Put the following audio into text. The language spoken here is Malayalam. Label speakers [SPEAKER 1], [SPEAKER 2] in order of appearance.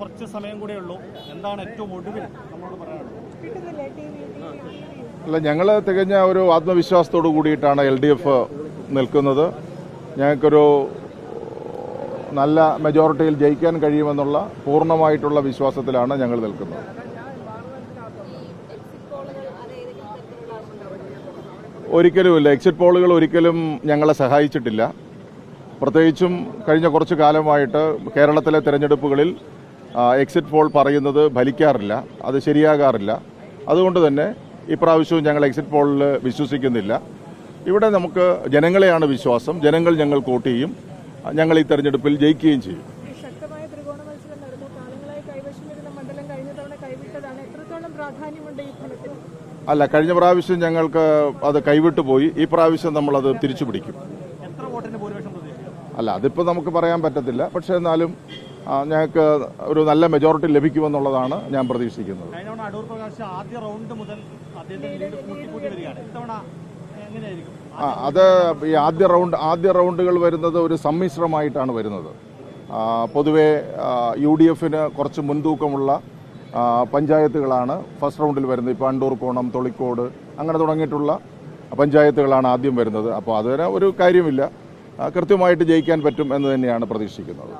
[SPEAKER 1] കുറച്ച് സമയം കൂടെ ഉള്ളൂ. എന്താണ് ഏറ്റവും ഒടുവിൽ നമ്മളോട് പറയാനുള്ളത്?
[SPEAKER 2] അല്ല ഞങ്ങൾ തികഞ്ഞ ഒരു ആത്മവിശ്വാസത്തോടു കൂടിയിട്ടാണ് എൽ ഡി എഫ് നിൽക്കുന്നത്. ഞങ്ങൾക്കൊരു നല്ല മെജോറിറ്റിയിൽ ജയിക്കാൻ കഴിയുമെന്നുള്ള പൂർണമായിട്ടുള്ള വിശ്വാസത്തിലാണ് ഞങ്ങൾ നിൽക്കുന്നത്. ഒരിക്കലുമില്ല. എക്സിറ്റ് പോളുകൾ ഒരിക്കലും ഞങ്ങളെ സഹായിച്ചിട്ടില്ല. പ്രത്യേകിച്ചും കഴിഞ്ഞ കുറച്ച് കാലമായിട്ട് കേരളത്തിലെ തെരഞ്ഞെടുപ്പുകളിൽ എക്സിറ്റ് പോൾ പറയുന്നത് ഫലിക്കാറില്ല. അത് ശരിയാകാറില്ല. അതുകൊണ്ട് തന്നെ ഇപ്രാവശ്യവും ഞങ്ങൾ എക്സിറ്റ് പോളിൽ വിശ്വസിക്കുന്നില്ല. ഇവിടെ നമുക്ക് ജനങ്ങളെയാണ് വിശ്വാസം. ജനങ്ങൾ ഞങ്ങൾ വോട്ട് ചെയ്യും. ഞങ്ങൾ ഈ തെരഞ്ഞെടുപ്പിൽ ജയിക്കുകയും ചെയ്യും. അല്ല കഴിഞ്ഞ പ്രാവശ്യം ഞങ്ങൾക്ക് അത് കൈവിട്ടു പോയി. ഈ പ്രാവശ്യം നമ്മളത് തിരിച്ചു പിടിക്കും അല്ല അതിപ്പോൾ നമുക്ക് പറയാൻ പറ്റത്തില്ല. പക്ഷേ എന്നാലും ഞങ്ങൾക്ക് ഒരു നല്ല മെജോറിറ്റി ലഭിക്കുമെന്നുള്ളതാണ് ഞാൻ പ്രതീക്ഷിക്കുന്നത്.
[SPEAKER 1] ആദ്യ റൗണ്ട് മുതൽ
[SPEAKER 2] അത് ഈ ആദ്യ റൗണ്ട് ആദ്യ റൗണ്ടുകൾ വരുന്നത് ഒരു സമ്മിശ്രമായിട്ടാണ് വരുന്നത്. പൊതുവെ യു ഡി എഫിന് കുറച്ച് മുൻതൂക്കമുള്ള പഞ്ചായത്തുകളാണ് ഫസ്റ്റ് റൗണ്ടിൽ വരുന്നത്. ഇപ്പോൾ അണ്ടൂർ കോണം തൊളിക്കോട് അങ്ങനെ തുടങ്ങിയിട്ടുള്ള പഞ്ചായത്തുകളാണ് ആദ്യം വരുന്നത്. അപ്പോൾ അതുവരെ ഒരു കാര്യമില്ല. കൃത്യമായിട്ട് ജയിക്കാൻ പറ്റും എന്ന് തന്നെയാണ് പ്രതീക്ഷിക്കുന്നത്.